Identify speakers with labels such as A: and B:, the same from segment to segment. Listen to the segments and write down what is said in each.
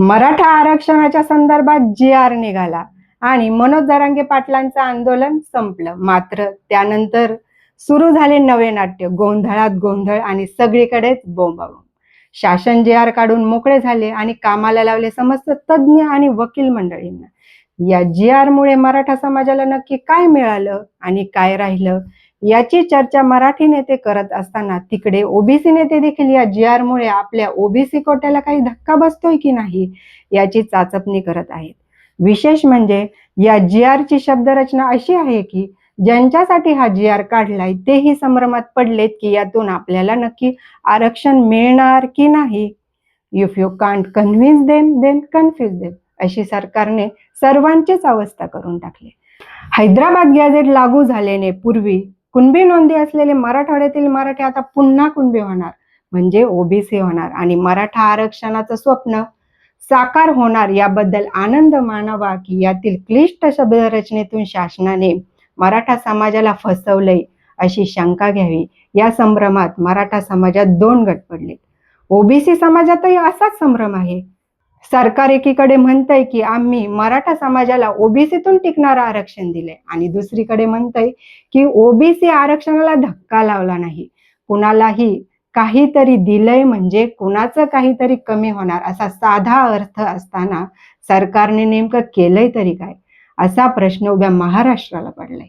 A: मराठा आरक्षणाच्या संदर्भात जी आर निघाला आणि मनोज जरांगे पाटलांचं आंदोलन संपलं. मात्र त्यानंतर सुरू झाले नवे नाट्य गोंधळात गोंधळ आणि सगळीकडेच बोंबाबोंब. शासन जे आर काढून मोकळे झाले आणि कामाला लावले समस्त तज्ज्ञ आणि वकील मंडळींना. या जी आर मुळे मराठा समाजाला नक्की काय मिळालं आणि काय राहिलं याची चर्चा मराठी नेते करत असताना तिकडे ओबीसी नेते देखील या जी आर मुळे आपल्या ओबीसी कोट्याला काही धक्का बसतोय की नाही याची चाचपणी करत आहेत. विशेष म्हणजे या जी आरची शब्दरचना अशी आहे की ज्यांच्यासाठी हा जी आर काढलाय तेही संभ्रमात पडलेत की यातून आपल्याला नक्की आरक्षण मिळणार की नाही. If you can't convince them then confuse them अशी सरकारने सर्वांचीच अवस्था करून टाकली. हैदराबाद गॅझेट लागू झाल्याने पूर्वी कुणबी नोंदी असलेले मराठवाड्यातील मराठी आता पुन्हा कुणबी होणार? म्हणजे ओबीसी होणार. आणि मराठा आरक्षणाचं स्वप्न साकार होणार याबद्दल आनंद मानावा की यातील क्लिष्ट शब्दरचनेतून शासनाने मराठा समाजाला फसवलंय अशी शंका घ्यावी. या संभ्रमात मराठा समाजात दोन गट पडले ओबीसी समाजातही असाच संभ्रम आहे. सरकार एकीकडे म्हणतंय की आम्ही मराठा समाजाला ओबीसीतून टिकणारं आरक्षण दिले आणि दुसरीकडे म्हणतंय की ओबीसी आरक्षणाला धक्का लावला नाही. कुणालाही काहीतरी दिलंय म्हणजे कुणाचं काहीतरी कमी होणार असा साधा अर्थ असताना सरकारने नेमकं केलंय तरी काय? असा प्रश्न उभ्या महाराष्ट्राला पडलाय.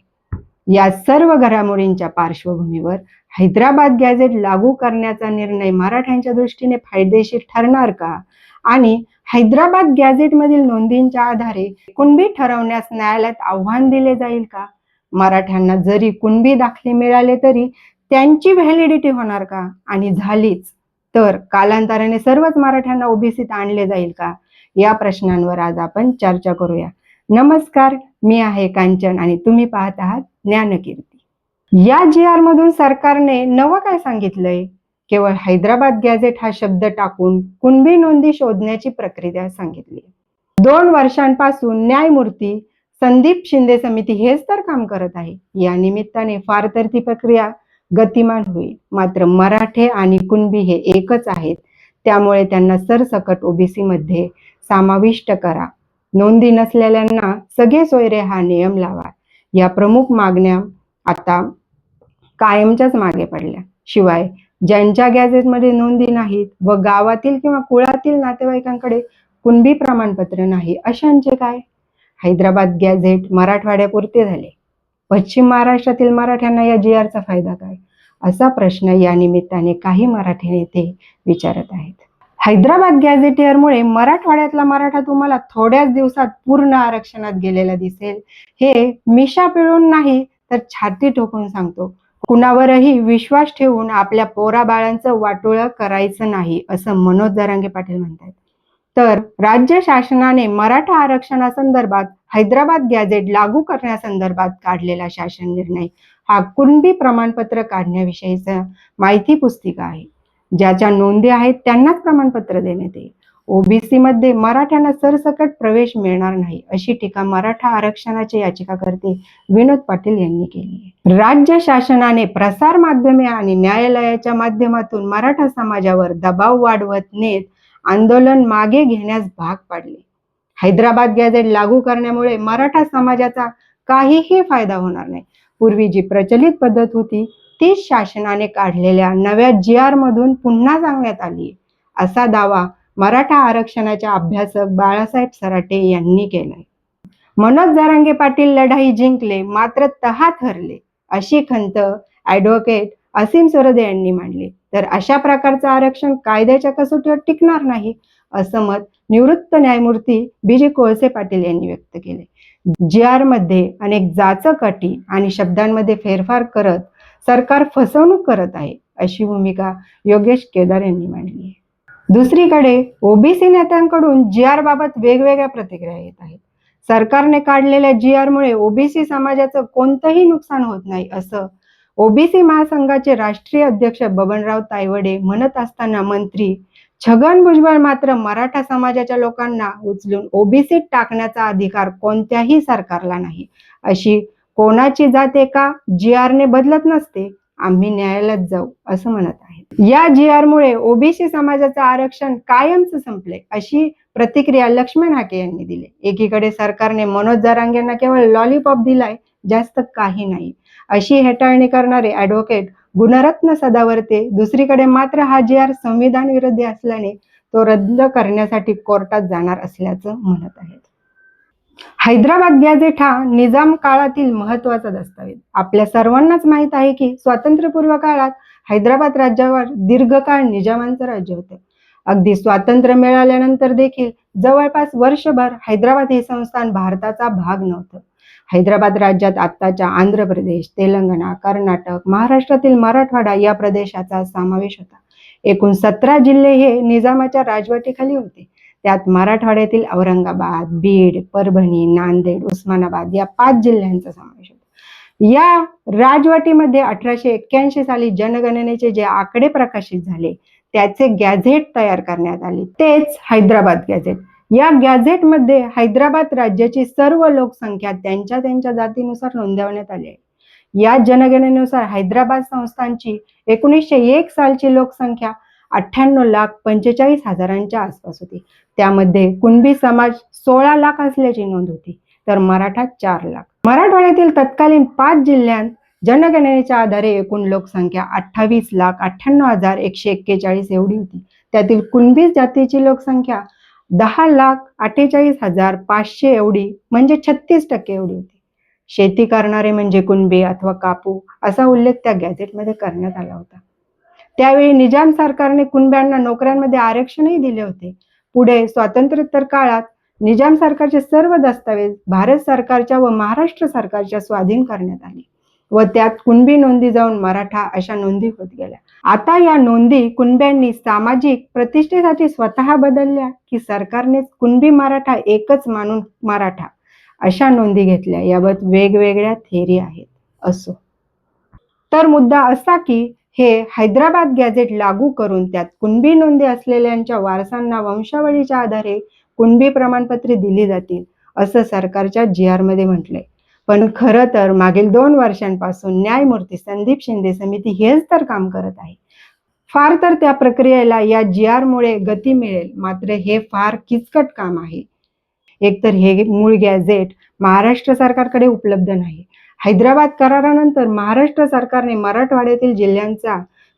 A: या सर्व घडामोडींच्या पार्श्वभूमीवर हैदराबाद गॅझेट लागू करण्याचा निर्णय मराठ्यांच्या दृष्टीने फायदेशीर ठरणार का? आणि हैदराबाद गॅझेटमधील नोंदींच्या आधारे कुणबी ठरवण्यास न्यायालयात आव्हान दिले जाईल का? मराठ्यांना जरी कुणबी दाखले मिळाले तरी त्यांची व्हॅलिडिटी होणार का? आणि झालीच तर कालांतराने सर्वच मराठ्यांना ओबीसीत आणले जाईल का? या प्रश्नांवर आज आपण चर्चा करूया. नमस्कार मी आहे कांचन आणि तुम्ही पाहत आहात ज्ञानकीर्ती. या जी आर मधून सरकारने नवं काय सांगितलंय? केवळ हैदराबाद गॅझेट हा शब्द टाकून कुणबी नोंदी शोधण्याची प्रक्रिया सांगितली. दोन वर्षांपासून न्यायमूर्ती संदीप शिंदे समिती हेच तर काम करत आहे. या निमित्ताने फार तर ती प्रक्रिया गतिमान होईल. मात्र मराठे आणि कुणबी हे एकच आहेत. त्यामुळे त्यांना सरसकट ओबीसी मध्ये समाविष्ट करा. नोंदी नसलेल्यांना सगळे सोयरे हा नियम लावा. या प्रमुख मागण्या आता कायमच्याच मागे पडल्या. शिवाय ज्यांच्या गॅझेटमध्ये नोंदी नाहीत व गावातील किंवा कुळातील नातेवाईकांकडे कुणबी प्रमाणपत्र नाही अशांचे काय? हैदराबाद गॅझेट मराठवाड्यापुरते झाले. पश्चिम महाराष्ट्रातील मराठ्यांना या जी आरचा फायदा काय? असा प्रश्न या निमित्ताने काही मराठी नेते विचारत आहेत. हैदराबाद गॅझेटियरमुळे मराठवाड्यातला मराठा तुम्हाला थोड्याच दिवसात पूर्ण आरक्षणात गेलेला दिसेल. हे मिशा पिळून नाही तर छाती ठोकून सांगतो. कुणावरही विश्वास ठेवून आपल्या पोराबाळांचं वाटोळं करायचं नाही असं मनोज दरांगे पाटील म्हणतात तर राज्य शासनाने मराठा आरक्षणासंदर्भात हैदराबाद गॅझेट लागू करण्यासंदर्भात काढलेला शासन निर्णय हा कुणबी प्रमाणपत्र काढण्याविषयीचा माहिती पुस्तिका आहे. ज्याच्या नोंदी आहेत त्यांनाच प्रमाणपत्र देण्यात येईल. ओबीसी मध्ये मराठ्यांना सरसकट प्रवेश मिळणार नाही अशी टीका मराठा आरक्षणाचे याचिकाकर्ते विनोद पाटील यांनी केली राज्य शासनाने प्रसार माध्यमे आणि न्यायालयाच्या माध्यमातून मराठा समाजावर दबाव वाढवत नेत आंदोलन मागे घेण्यास भाग पाडले. हैदराबाद गॅझेट लागू करण्यामुळे मराठा समाजाचा काहीही फायदा होणार नाही. पूर्वी जी प्रचलित पद्धत होती तीच शासनाने काढलेल्या नव्या जी आर मधून पुन्हा सांगण्यात आली असा दावा मराठा आरक्षणाच्या अभ्यासक बाळासाहेब सराटे यांनी केलाय. मनोज जारांगे पाटील लढाई जिंकले मात्र तहात हरले अशी खंत ऍडव्होकेट असीम सरदे यांनी मांडली. तर अशा प्रकारचं आरक्षण कायद्याच्या कसोटीवर टिकणार नाही असं मत निवृत्त न्यायमूर्ती बी जे कोळसे पाटील यांनी व्यक्त केले जी आरमध्ये अनेक जाचक अटी आणि शब्दांमध्ये फेरफार करत सरकार फसवणूक करत आहे अशी भूमिका योगेश केदार यांनी मांडली आहे. दुसरीकडे ओबीसी नेत्यांकडून जी आर बाबत वेगवेगळ्या प्रतिक्रिया येत आहेत. सरकारने काढलेल्या जी आरमुळे ओबीसी समाजाचं कोणतंही नुकसान होत नाही असं ओबीसी महासंघाचे राष्ट्रीय अध्यक्ष बबनराव तायवडे म्हणत असताना मंत्री छगन भुजबळ मात्र मराठा समाजाच्या लोकांना उचलून ओबीसीत टाकण्याचा अधिकार कोणत्याही सरकारला नाही. अशी कोणाची जाते का? जी आरने बदलत नसते आम्ही न्यायालयात जाऊ असं म्हणत आहे. या जी आरमुळे ओबीसी समाजाचं आरक्षण कायमच संपले अशी प्रतिक्रिया लक्ष्मण हाके यांनी दिली. एकीकडे सरकारने मनोज जरांगेंना केवळ लॉलीपॉप दिलाय जास्त काही नाही. अशी हेटाळणी करणारे ऍडव्होकेट गुणरत्न सदावर्ते दुसरीकडे मात्र हा जी आर संविधान विरोधी असल्याने तो रद्द करण्यासाठी कोर्टात जाणार असल्याचं म्हणत आहेत. हैदराबाद गॅझेट हा निजाम काळातील महत्त्वाचा दस्तावेज. आपल्या सर्वांनाच माहीत आहे की स्वातंत्र्यपूर्व काळात हैदराबाद राज्यावर दीर्घकाळ निजामांचं राज्य होतं. अगदी स्वातंत्र्य मिळाल्यानंतर देखील जवळपास वर्षभर हैदराबाद हे संस्थान भारताचा भाग नव्हतं. हैदराबाद राज्यात आत्ताच्या आंध्र प्रदेश तेलंगणा कर्नाटक महाराष्ट्रातील मराठवाडा या प्रदेशाचा समावेश होता. एकूण सतरा जिल्हे हे निजामाच्या राजवटीखाली होते. त्यात मराठवाड्यातील औरंगाबाद बीड परभणी नांदेड उस्मानाबाद या पाच जिल्ह्यांचा समावेश होता. या राजवटीमध्ये अठराशे एक्क्याऐंशी साली जनगणनेचे जे आकडे प्रकाशित झाले त्याचे गॅझेट तयार करण्यात आले. तेच हैदराबाद गॅझेट. या गॅझेटमध्ये हैदराबाद राज्याची सर्व लोकसंख्या त्यांच्या त्यांच्या जातीनुसार नोंदवण्यात आली आहे. या जनगणनेनुसार हैदराबाद संस्थांची एकोणीसशे एक सालची लोकसंख्या अठ्ठ्याण्णव लाख पंचेचाळीस हजारांच्या आसपास होती. त्यामध्ये कुणबी समाज सोळा लाख असल्याची नोंद होती. तर मराठा चार लाख. मराठवाड्यातील तत्कालीन पाच जिल्ह्यांत जनगणनेच्या आधारे एकूण लोकसंख्या अठ्ठावीस लाख अठ्ठ्याण्णव हजार एकशे एक्केचाळीस एवढी होती. त्यातील कुणबी जातीची लोकसंख्या दहा लाख अठ्ठेचाळीस हजार पाचशे एवढी म्हणजे छत्तीस टक्के एवढी होती. शेती करणारे म्हणजे कुणबी अथवा कापू असा उल्लेख त्या गॅझेटमध्ये करण्यात आला होता. त्यावेळी निजाम सरकारने कुणब्यांना नोकऱ्यांमध्ये आरक्षणही दिले होते. पुढे स्वातंत्र्योत्तर काळात निजाम सरकारचे सर्व दस्तावेज भारत सरकारच्या व महाराष्ट्र सरकारच्या स्वाधीन करण्यात आले व त्यात कुणबी नोंदी जाऊन मराठा अशा नोंदी होत गेल्या. आता या नोंदी कुणब्यांनी सामाजिक प्रतिष्ठेसाठी स्वतः बदलल्या की सरकारनेच कुणबी मराठा एकच मानून मराठा अशा नोंदी घेतल्या याबाबत वेगवेगळ्या थेरी आहेत असो. तर मुद्दा असा की हे हैदराबाद गॅझेट लागू करून त्यात कुणबी नोंदी असलेल्यांच्या वारसांना वंशावळीच्या आधारे कुणबी प्रमाणपत्रे दिली जातील असं सरकारच्या जी आरमध्ये म्हटलंय. पण खरं तर मागील दोन वर्षांपासून न्यायमूर्ती संदीप शिंदे समिती हेच तर काम करत आहे. फार तर त्या प्रक्रियेला या जी आर मुळे गती मिळेल मात्र हे फार किचकट काम आहे. एकतर हे मूळ गॅझेट महाराष्ट्र सरकारकडे उपलब्ध नाही. हैदराबाद करारानंतर महाराष्ट्र सरकारने मराठवाड्यातील जिल्ह्यांचा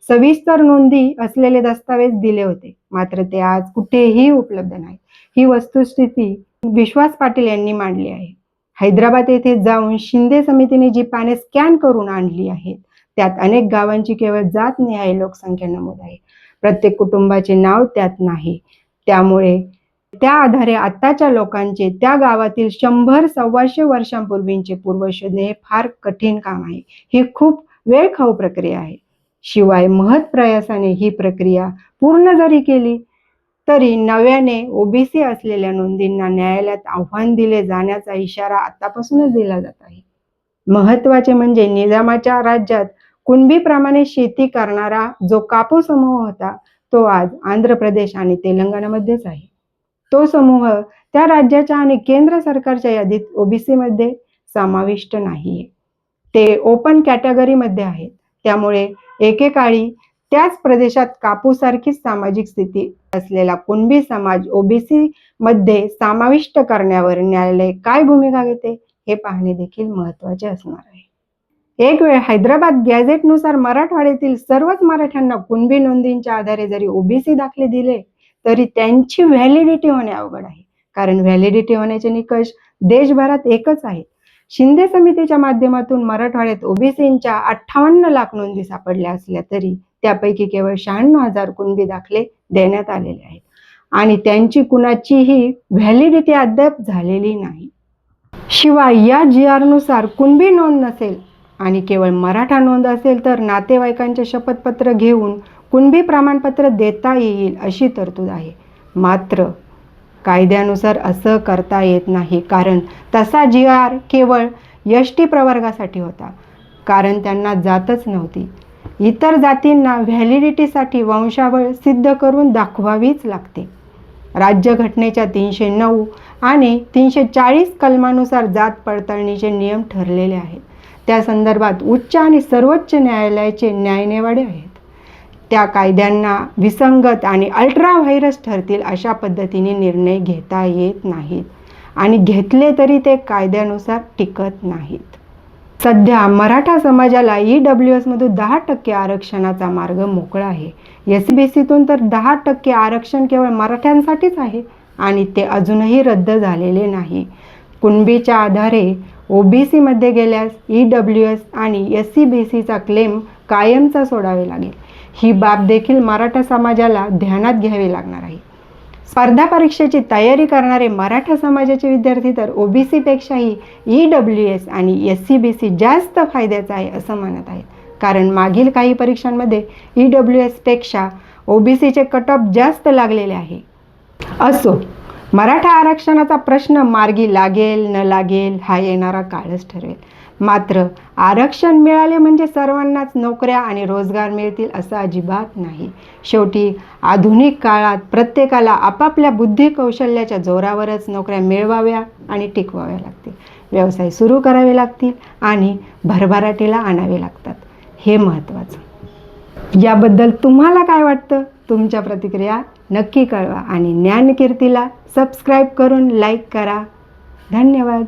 A: सविस्तर नोंदी असलेले दस्तावेज दिले होते मात्र ते आज कुठेही उपलब्ध नाही ही वस्तुस्थिती विश्वास पाटील यांनी मांडली आहे. हैदराबाद येथे जाऊन शिंदे समितीने जी पाने स्कॅन करून आणली आहेत त्यात अनेक गावांची केवळ जात निहाय लोकसंख्या नमूद आहे. प्रत्येक कुटुंबाचे नाव त्यात नाही. त्यामुळे त्या आधारे आताच्या लोकांचे त्या गावातील शंभर सव्वाशे वर्षांपूर्वींचे पूर्व शोधणे हे फार कठीण काम आहे. ही खूप वेळखाऊ प्रक्रिया आहे. शिवाय महत् प्रयासाने ही प्रक्रिया पूर्ण जरी केली तरी नव्याने ओबीसी असलेल्या नोंदींना न्यायालयात आव्हान दिले जाण्याचा इशारा आतापासूनच दिला जात आहे. महत्त्वाचे म्हणजे निजामाच्या राज्यात कुणबीप्रमाणे शेती करणारा जो कापू समूह होता तो आज आंध्र प्रदेश आणि तेलंगणामध्येच आहे. तो समूह त्या राज्याच्या आणि केंद्र सरकारच्या यादीत ओबीसी मध्ये समाविष्ट नाहीये. ते ओपन कॅटेगरीमध्ये आहेत. त्यामुळे एकेकाळी त्याच प्रदेशात कापूसारखीच सामाजिक स्थिती असलेला कुणबी समाज ओबीसी मध्ये समाविष्ट करण्यावर न्यायालय काय भूमिका घेते हे पाहणे देखील महत्त्वाचे असणार आहे. एक वेळ हैदराबाद गॅझेटनुसार मराठवाड्यातील सर्वच मराठ्यांना कुणबी नोंदींच्या आधारे जरी ओबीसी दाखले दिले तरी त्यांची व्हॅलिडिटी होणे अवघड आहे. कारण व्हॅलिडिटी होण्याचे निकष देशभरात एकच आहेत. शिंदे समितीच्या माध्यमातून मराठवाड्यात ओबीसींच्या अठ्ठावन्न लाख नोंदी सापडल्या असल्या तरी त्यापैकी केवळ शहाण्णव हजार कुणबी दाखले देण्यात आलेले आहेत. आणि त्यांची कुणाचीही व्हॅलिडिटी अद्याप झालेली नाही. शिवाय या जी आरनुसार कुणबी नोंद नसेल आणि केवळ मराठा नोंद असेल तर नातेवाईकांचे शपथपत्र घेऊन कुणबी प्रमाणपत्र देता येईल अशी तरतूद आहे. मात्र कायद्यानुसार असं करता येत नाही कारण तसा जी आर केवळ यष्टी प्रवर्गासाठी होता. कारण त्यांना जातच नव्हती. इतर जातींना व्हॅलिडिटीसाठी वंशावळ सिद्ध करून दाखवावीच लागते. राज्यघटनेच्या तीनशे नऊ आणि तीनशे चाळीस कलमानुसार जात पडताळणीचे नियम ठरलेले आहेत. त्या संदर्भात उच्च आणि सर्वोच्च न्यायालयाचे न्यायनेवाडे आहेत. त्या कायद्यांना विसंगत आणि अल्ट्रा व्हायरस ठरतील अशा पद्धतीने निर्णय घेता येत नाहीत आणि घेतले तरी ते कायद्यानुसार टिकत नाहीत. सध्या मराठा समाजाला ई डब्ल्यू एसमधून दहा टक्के आरक्षणाचा मार्ग मोकळा आहे. एस बी सीतून तर दहा टक्के आरक्षण केवळ मराठ्यांसाठीच आहे आणि ते अजूनही रद्द झालेले नाही. कुणबीच्या आधारे ओ बी सीमध्ये गेल्यास ई डब्ल्यू एस आणि एस सी बी सीचा क्लेम कायमचा सोडावे लागेल. ही बाब देखील मराठा समाजाला ध्यानात घ्यावी लागणार आहे. स्पर्धा परीक्षेची तयारी करणारे मराठा समाजाचे विद्यार्थी तर ओबीसीपेक्षाही ई डब्ल्यू एस आणि एस सी बी सी जास्त फायद्याचं आहे असं म्हणत आहेत. कारण मागील काही परीक्षांमध्ये ई डब्ल्यू एसपेक्षा ओ बी सीचे कट ऑफ जास्त लागलेले आहे. असो मराठा आरक्षणाचा प्रश्न मार्गी लागेल न लागेल हा येणारा काळच ठरेल. मात्र आरक्षण मिळाले म्हणजे सर्वांनाच नोकऱ्या आणि रोजगार मिळतील असं अजिबात नाही. शेवटी आधुनिक काळात प्रत्येकाला आपापल्या बुद्धी कौशल्याच्या जोरावरच नोकऱ्या मिळवाव्या आणि टिकवाव्या लागतील. व्यवसाय सुरू करावे लागतील आणि भरभराटीला आणावे लागतात. हे महत्त्वाचं. याबद्दल तुम्हाला काय वाटतं? तुमच्या प्रतिक्रिया नक्की कळवा आणि ज्ञानकीर्तीला सबस्क्राईब करून लाईक करा. धन्यवाद.